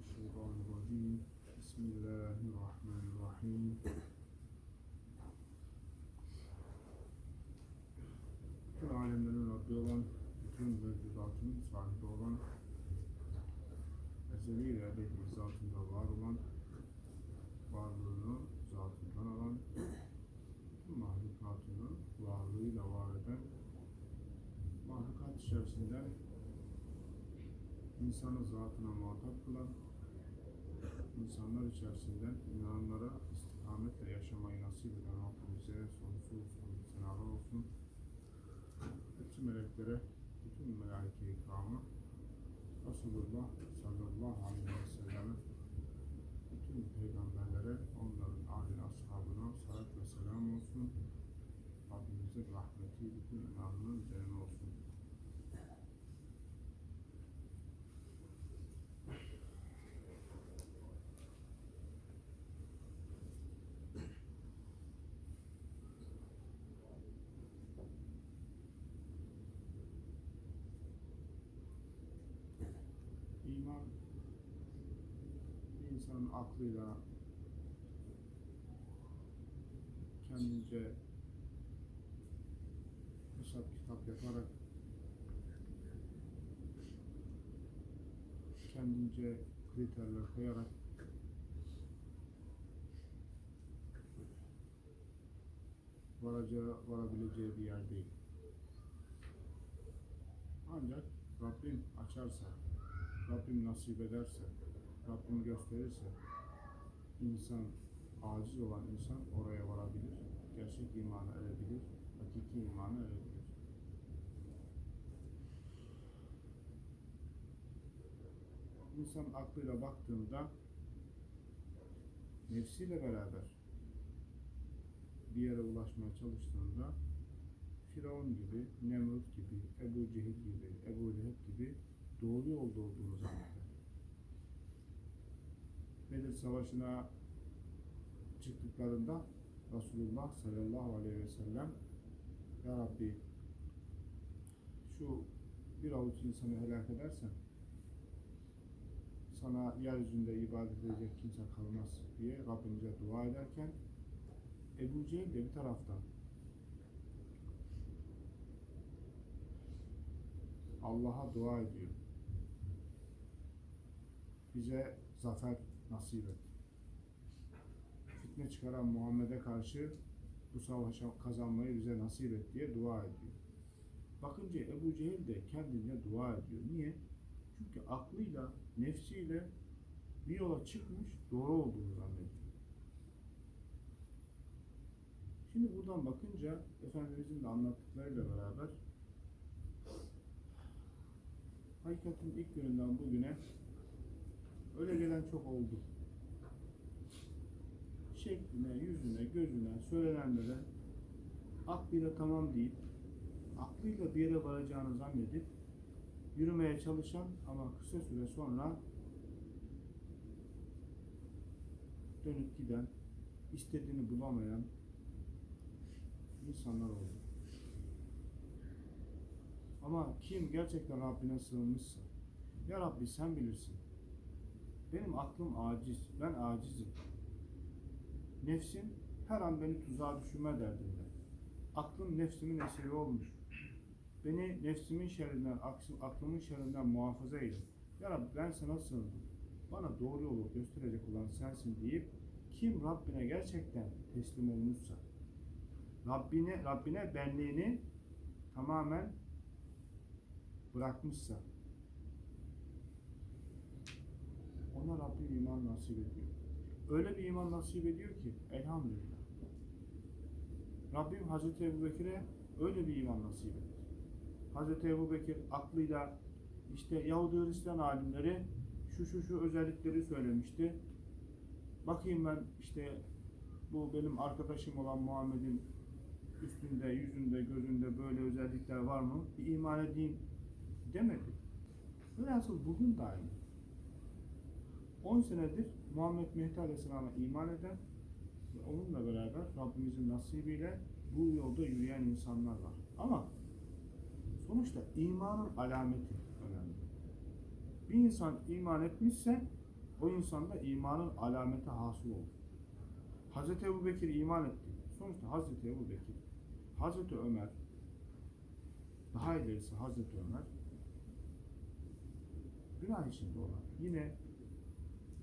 الشيطان الرجيم بسم الله الرحمن الرحيم Bütün alemlerin Rabbi olan, bütün mevcudatın sahibi olan, ezeli ve ebedi zatında var olan, varlığını zatından alan, bütün mahlukatını varlığıyla var eden, mahlukat içerisinde insanı zatına muhatap kılan, insanlar içerisinden inananlara istikametle yaşamayı nasip eden Rabbimize sonsuz senalar olsun. Bütün meleklere, bütün melaike-i ikrama, Resulullah sallallahu aleyhi ve selleme, bütün peygamberlere, onların aile ashabına salat ve selam olsun. Rabbimizin rahmeti bütün inananın üzerine olsun. Bir insanın aklıyla kendince hesap kitap yaparak kendince kriterler koyarak varacağı, varabileceği bir yer değil. Ancak Rabbim açarsa, Rabbim nasip ederse, Rabbim gösterirse, insan, aciz olan insan oraya varabilir, gerçek imana erebilir, hakiki imana erebilir. İnsan aklıyla baktığında nefsiyle beraber bir yere ulaşmaya çalıştığında Firavun gibi, Nemrut gibi, Ebu Cehil gibi, Ebu Leheb gibi doğru yolda olduğunu zanneder. Bedir Savaşı'na çıktıklarında Resulullah sallallahu aleyhi ve sellem Ya Rabbi şu bir avuç insanı helak edersen sana yeryüzünde ibadet edecek kimse kalmaz diye Rabbimize dua ederken Ebu Cehil de bir taraftan Allah'a dua ediyor. Bize zafer nasip et. Fitne çıkaran Muhammed'e karşı bu savaşı kazanmayı bize nasip et diye dua ediyor. Bakınca Ebu Cehil de kendince dua ediyor. Niye? Çünkü aklıyla, nefsiyle bir yola çıkmış, doğru olduğunu zannediyor. Şimdi buradan bakınca Efendimizin de anlattıklarıyla beraber hakikatin ilk gününden bugüne öyle gelen çok oldu. Şekline, yüzüne, gözüne, söylenenlere aklıyla tamam deyip aklıyla bir yere varacağını zannedip yürümeye çalışan ama kısa süre sonra dönüp giden, istediğini bulamayan insanlar oldu. Ama kim gerçekten Rabbine sığınmışsa, Ya Rabbi sen bilirsin. Benim aklım aciz, ben acizim. Nefsim her an beni tuzağa düşürme derdinde. Aklım nefsimin esiri olmuş. Beni nefsimin şerrinden, aklımın şerrinden muhafaza eyle. Ya Rabbi ben sana sığındım. Bana doğru yolu gösterecek olan sensin deyip kim Rabbine gerçekten teslim olmuşsa, Rabbine, Rabbine benliğini tamamen bırakmışsa ona Rabbim iman nasip ediyor. Öyle bir iman nasip ediyor ki elhamdülillah. Rabbim Hazreti Ebu Bekir'e öyle bir iman nasip etti. Hazreti Ebu Bekir aklıyla işte Yahudi Hristiyan alimleri şu şu şu özellikleri söylemişti. Bakayım ben işte bu benim arkadaşım olan Muhammed'in üstünde, yüzünde, gözünde böyle özellikler var mı? Bir iman edeyim demedi. Velhasıl bugün aynı. 10 senedir Muhammed Mehdi Aleyhisselam'a iman eden ve onunla beraber Rabbimizin nasibiyle bu yolda yürüyen insanlar var. Ama sonuçta imanın alameti önemli. Bir insan iman etmişse o insanda imanın alameti hasıl olur. Hazreti Ebu Bekir iman etti. Sonuçta Hazreti Ebu Bekir, Hazreti Ömer, daha ilerisi Hazreti Ömer, günah içinde olan, yine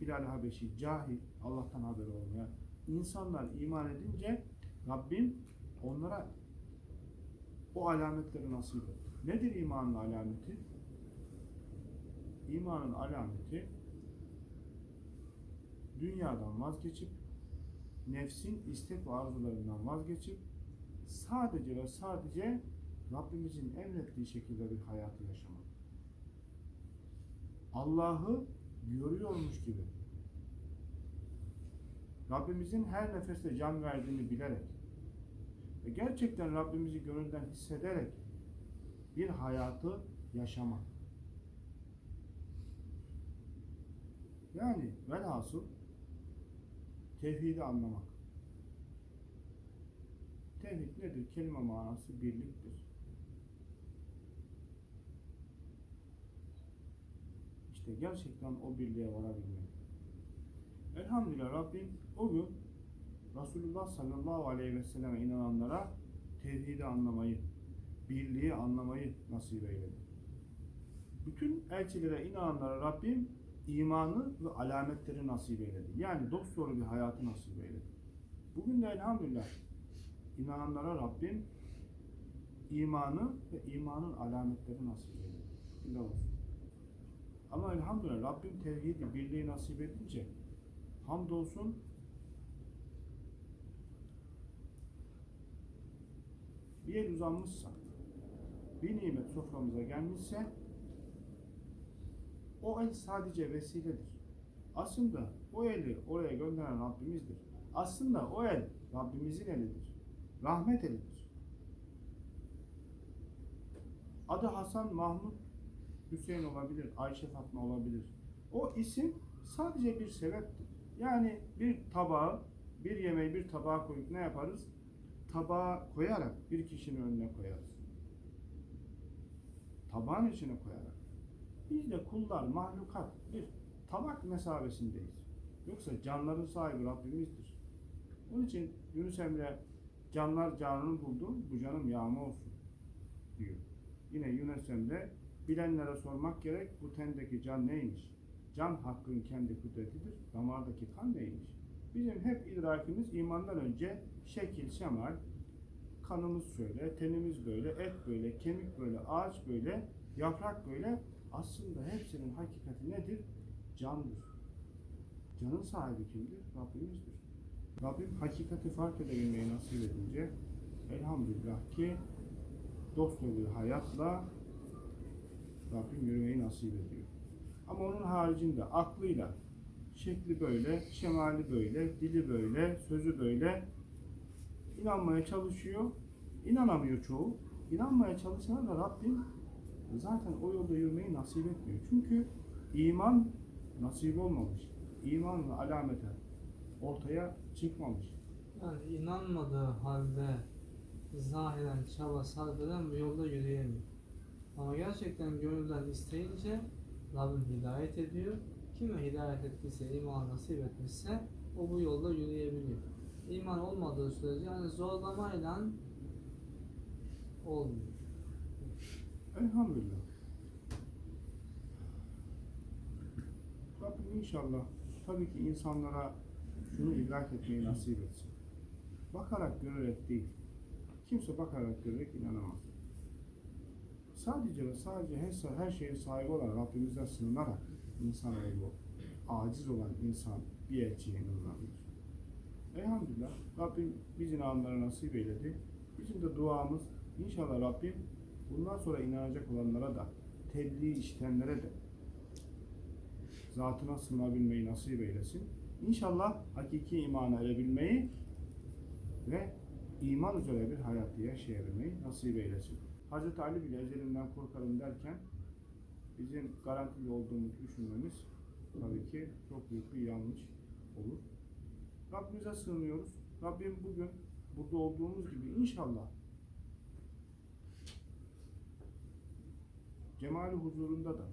Bilal Habeşi, cahil, Allah'tan haberi olmayan insanlar iman edince Rabbim onlara o alametleri nasip etti. Nedir imanın alameti? İmanın alameti dünyadan vazgeçip nefsin istek ve arzularından vazgeçip sadece ve sadece Rabbimizin emrettiği şekilde bir hayatı yaşamak. Allah'ı görüyormuş gibi. Rabbimizin her nefeste can verdiğini bilerek ve gerçekten Rabbimizi gönülden hissederek bir hayatı yaşamak. Yani velhasıl tevhidi anlamak. Tevhid nedir? Kelime manası birliktir. İşte gerçekten o birliğe varabilmek. Elhamdülillah Rabbim o gün Resulullah sallallahu aleyhi ve selleme inananlara tevhidi anlamayı, birliği anlamayı nasip eyledi. Bütün elçilere inananlara Rabbim imanı ve alametleri nasip eyledi. Yani dosdoğru bir hayatı nasip eyledi. Bugün de elhamdülillah inananlara Rabbim imanı ve imanın alametleri nasip eyledi. Şükürler olsun. Ama elhamdülillah Rabbim tevhidi, birliği nasip edince hamdolsun bir el uzanmışsa, bir nimet soframıza gelmişse o el sadece vesiledir. Aslında o eli oraya gönderen Rabbimizdir. Aslında o el Rabbimizin elidir. Rahmet elidir. Adı Hasan, Mahmut, Hüseyin olabilir, Ayşe Fatma olabilir. O isim sadece bir sebeptir. Yani bir tabağı, bir yemeği bir tabağa koyup ne yaparız? Tabağa koyarak bir kişinin önüne koyarız. Tabağın içine koyarak. Biz de kullar, mahlukat bir tabak mesabesindeyiz. Yoksa canların sahibi Rabbimizdir. Onun için Yunus Emre canlar canını buldu, bu canım yağma olsun diyor. Yine Yunus Emre bilenlere sormak gerek bu tendeki can neymiş? Can hakkın kendi kudretidir. Damardaki kan neymiş? Bizim hep idrakimiz imandan önce şekil, şemal, kanımız şöyle, tenimiz böyle, et böyle, kemik böyle, ağaç böyle, yaprak böyle. Aslında hepsinin hakikati nedir? Candır. Canın sahibi kimdir? Rabbimizdir. Rabbim hakikati fark edebilmeyi nasip edince elhamdülillah ki dost hayatla Rabbim yürümeyi nasip ediyor. Ama onun haricinde aklıyla şekli böyle, şemali böyle, dili böyle, sözü böyle inanmaya çalışıyor. İnanamıyor çoğu. İnanmaya çalışana da Rabbim zaten o yolda yürümeyi nasip etmiyor. Çünkü iman nasip olmamış. İman ve alamete ortaya çıkmamış. Yani inanmadığı halde zahiren çaba sarf eden bu yolda yürüyemiyor. Ama gerçekten gönülden isteyince Rabbim hidayet ediyor. Kime hidayet ettiyse, iman nasip etmişse o bu yolda yürüyebiliyor. İman olmadığı sürece yani zorlamayla olmuyor. Elhamdülillah. Rabbim inşallah tabii ki insanlara şunu idrak etmeyi nasip etsin. Bakarak görerek değil. Kimse bakarak görerek inanamaz. Sadece ve sadece her, her şeye sahip olan Rabbimizden sığınarak insanoğlu, aciz olan insan bir elçiye inanabilir. Elhamdülillah Rabbim biz inananlara nasip eyledi. Bizim de duamız inşallah Rabbim bundan sonra inanacak olanlara da tebliğ işitenlere de zatına sığınabilmeyi nasip eylesin. İnşallah hakiki imana erebilmeyi ve iman üzere bir hayatı yaşayabilmeyi nasip eylesin. Hz. Ali bile ecelinden korkarım derken bizim garantili olduğumuzu düşünmemiz tabii ki çok büyük bir yanlış olur. Rabbimize sığınıyoruz. Rabbim bugün burada olduğumuz gibi inşallah cemali huzurunda da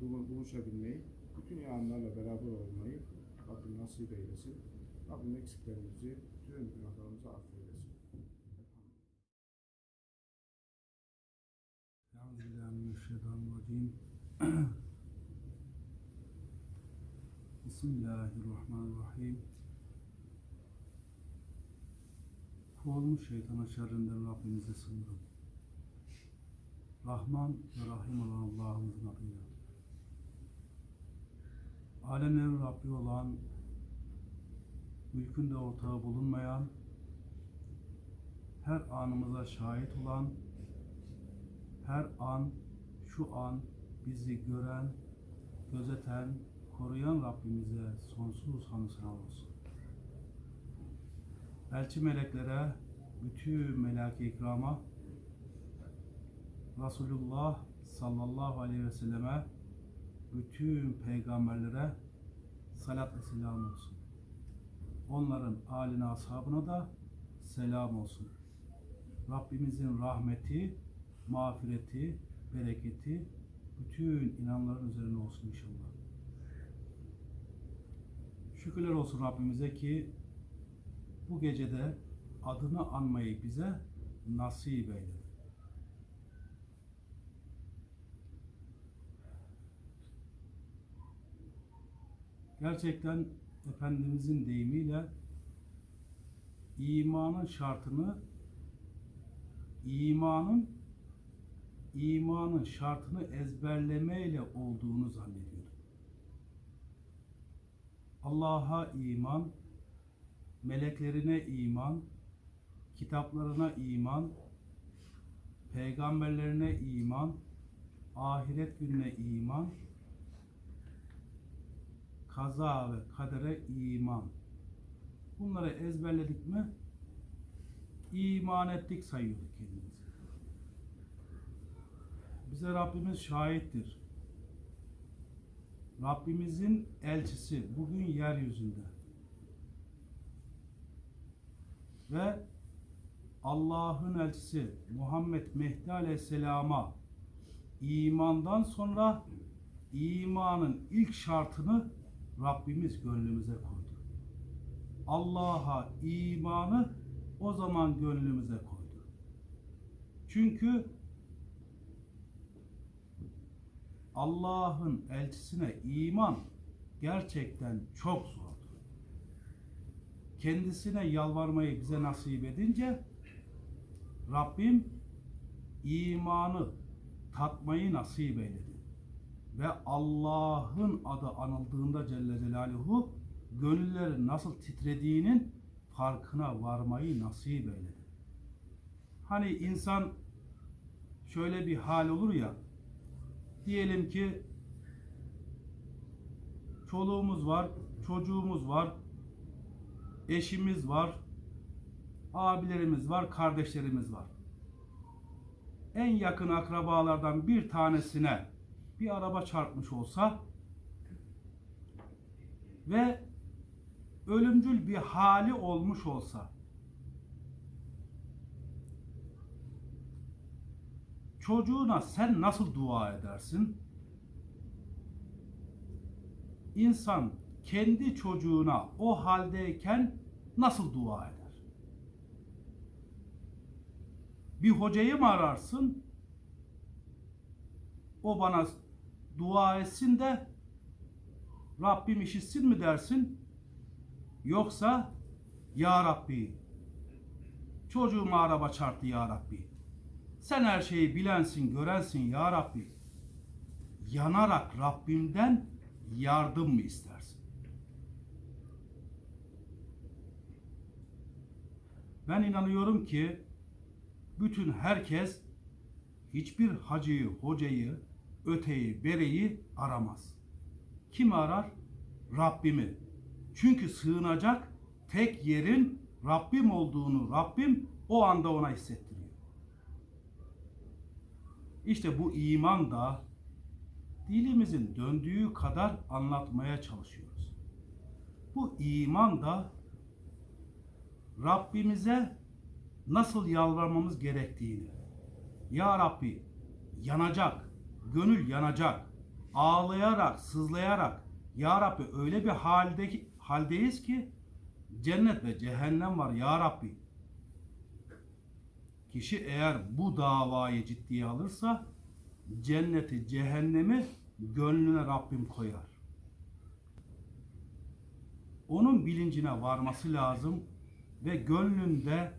buluşabilmeyi, bütün imanlarla beraber olmayı Rabbim nasip eylesin. Rabbim eksiklerimizi, tüm günahlarımızı affeylesin. Euzubillahimineşşeytanirracim. Bismillahirrahmanirrahim. Kovulmuş şeytanın şerrinden Rabbimize sığınırım. Rahman ve Rahim olan Allah'ımızın adıyla. Alemlerin Rabbi olan, mülkünde ortağı bulunmayan, her anımıza şahit olan, her an, şu an bizi gören, gözeten, koruyan Rabbimize sonsuz hamd selam olsun. Elçi meleklere, bütün melek-i ikrama, Resulullah sallallahu aleyhi ve selleme, bütün peygamberlere salat ve selam olsun. Onların aline, ashabına da selam olsun. Rabbimizin rahmeti, mağfireti, bereketi bütün inanların üzerine olsun inşallah. Şükürler olsun Rabbimize ki bu gecede adını anmayı bize nasip eyledi. Gerçekten Efendimizin deyimiyle imanın şartını imanın imanın şartını ezberlemeyle olduğunu zannediyorum. Allah'a iman, meleklerine iman, kitaplarına iman, peygamberlerine iman, ahiret gününe iman, kaza ve kadere iman. Bunları ezberledik mi iman ettik sayıyorduk kendimizi. Bize Rabbimiz şahittir. Rabbimizin elçisi bugün yeryüzünde. Ve Allah'ın elçisi Muhammed Mehdi Aleyhisselam'a imandan sonra imanın ilk şartını Rabbimiz gönlümüze koydu. Allah'a imanı o zaman gönlümüze koydu. Çünkü Allah'ın elçisine iman gerçekten çok zordur. Kendisine yalvarmayı bize nasip edince Rabbim imanı tatmayı nasip eyledi. Ve Allah'ın adı anıldığında Celle Celaluhu gönüllerin nasıl titrediğinin farkına varmayı nasip eyledi. Hani insan şöyle bir hal olur ya, diyelim ki çoluğumuz var, çocuğumuz var, eşimiz var, abilerimiz var, kardeşlerimiz var. En yakın akrabalardan bir tanesine bir araba çarpmış olsa ve ölümcül bir hali olmuş olsa çocuğuna sen nasıl dua edersin? İnsan kendi çocuğuna o haldeyken nasıl dua eder? Bir hocayı mı ararsın? O bana dua etsin de Rabbim işitsin mi dersin? Yoksa Ya Rabbi çocuğuma araba çarptı Ya Rabbi. Sen her şeyi bilensin, görensin Ya Rabbi. Yanarak Rabbimden yardım mı istersin? Ben inanıyorum ki bütün herkes hiçbir hacıyı, hocayı, öteyi, bereyi aramaz. Kim arar? Rabbimi. Çünkü sığınacak tek yerin Rabbim olduğunu Rabbim o anda ona hissettiriyor. İşte bu iman da dilimizin döndüğü kadar anlatmaya çalışıyoruz. Bu iman da Rabbimize nasıl yalvarmamız gerektiğini. Ya Rabbi yanacak, gönül yanacak, ağlayarak, sızlayarak Ya Rabbi öyle bir halde, haldeyiz ki cennet ve cehennem var Ya Rabbi. Kişi eğer bu davayı ciddiye alırsa cenneti, cehennemi gönlüne Rabbim koyar. Onun bilincine varması lazım ve gönlünde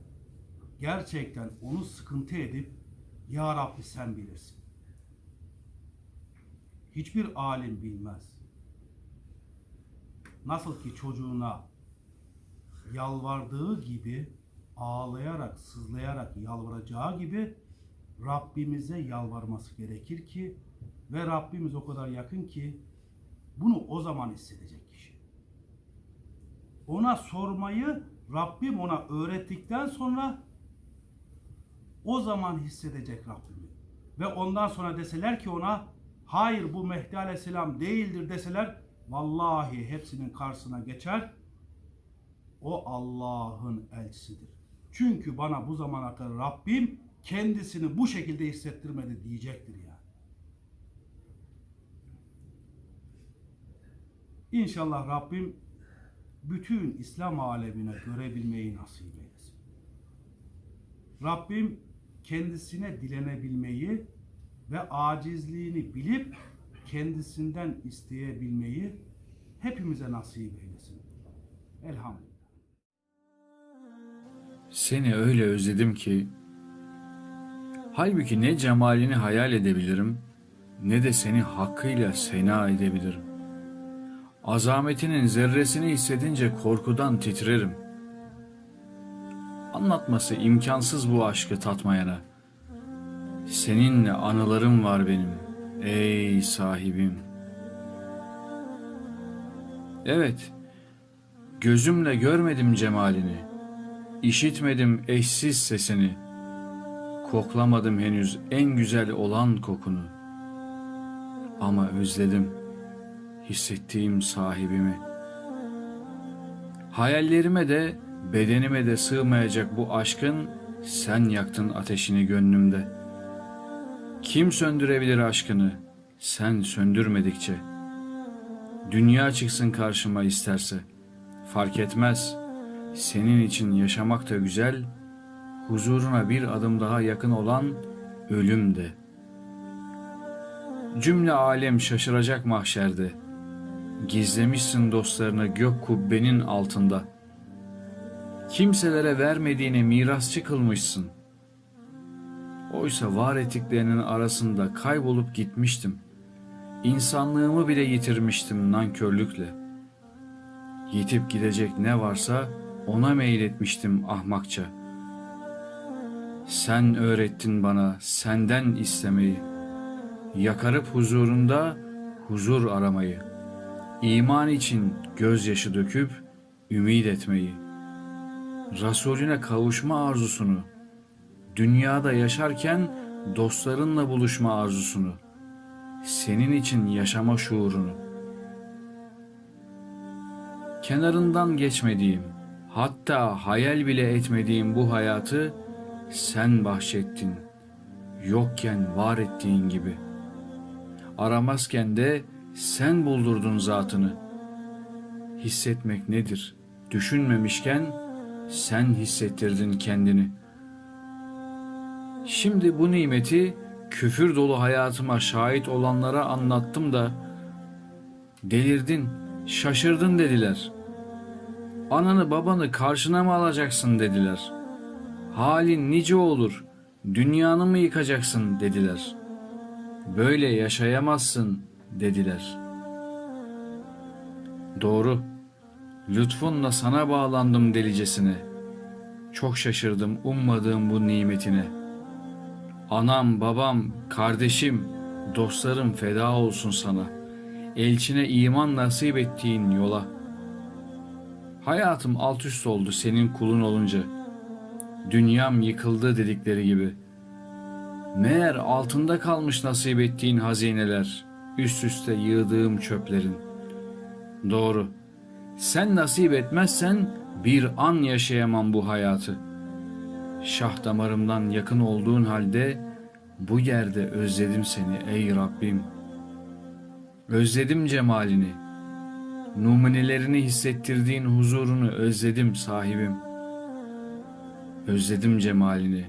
gerçekten onu sıkıntı edip Ya Rabbi sen bilirsin. Hiçbir alim bilmez. Nasıl ki çocuğuna yalvardığı gibi ağlayarak, sızlayarak yalvaracağı gibi Rabbimize yalvarması gerekir ki ve Rabbimiz o kadar yakın ki bunu o zaman hissedecek kişi. Ona sormayı Rabbim ona öğrettikten sonra o zaman hissedecek Rabbimi. Ve ondan sonra deseler ki ona hayır bu Mehdi Aleyhisselam değildir deseler vallahi hepsinin karşısına geçer. O Allah'ın elçisidir. Çünkü bana bu zamana kadar Rabbim kendisini bu şekilde hissettirmedi diyecektir yani. İnşallah Rabbim bütün İslam alemine görebilmeyi nasip eylesin. Rabbim kendisine dilenebilmeyi ve acizliğini bilip kendisinden isteyebilmeyi hepimize nasip eylesin. Elhamdülillah. Seni öyle özledim ki halbuki ne cemalini hayal edebilirim ne de seni hakkıyla sena edebilirim. Azametinin zerresini hissedince korkudan titrerim. Anlatması imkansız bu aşkı tatmayana. Seninle anılarım var benim ey sahibim. Evet, gözümle görmedim cemalini. İşitmedim eşsiz sesini. Koklamadım henüz en güzel olan kokunu. Ama özledim hissettiğim sahibimi. Hayallerime de bedenime de sığmayacak bu aşkın sen yaktın ateşini gönlümde. Kim söndürebilir aşkını sen söndürmedikçe? Dünya çıksın karşıma isterse fark etmez.'' Senin için yaşamak da güzel, huzuruna bir adım daha yakın olan ölüm de. Cümle alem şaşıracak mahşerde. Gizlemişsin dostlarını gök kubbenin altında. Kimselere vermediğini mirasçı kılmışsın. Oysa var ettiklerinin arasında kaybolup gitmiştim. İnsanlığımı bile yitirmiştim nankörlükle. Yitip gidecek ne varsa ona meyletmiştim ahmakça. Sen öğrettin bana senden istemeyi. Yakarıp huzurunda huzur aramayı. İman için gözyaşı döküp ümit etmeyi. Resulüne kavuşma arzusunu. Dünyada yaşarken dostlarınla buluşma arzusunu. Senin için yaşama şuurunu. Kenarından geçmediğim, Hatta hayal bile etmediğim bu hayatı sen bahşettin. Yokken var ettiğin gibi. Aramazken de sen buldurdun zatını. Hissetmek nedir? Düşünmemişken sen hissettirdin kendini. Şimdi bu nimeti küfür dolu hayatıma şahit olanlara anlattım da delirdin, şaşırdın dediler.'' Ananı babanı karşına mı alacaksın dediler. Halin nice olur, dünyanı mı yıkacaksın dediler. Böyle yaşayamazsın dediler. Doğru, lütfunla sana bağlandım delicesine. Çok şaşırdım ummadığım bu nimetine. Anam, babam, kardeşim, dostlarım feda olsun sana. Elçine iman nasip ettiğin yola.'' Hayatım alt üst oldu senin kulun olunca. Dünyam yıkıldı dedikleri gibi. Meğer altında kalmış nasip ettiğin hazineler, üst üste yığdığım çöplerin. Doğru. Sen nasip etmezsen bir an yaşayamam bu hayatı. Şah damarımdan yakın olduğun halde bu yerde özledim seni ey Rabbim. Özledim cemalini, Numunelerini hissettirdiğin huzurunu özledim sahibim. Özledim cemalini,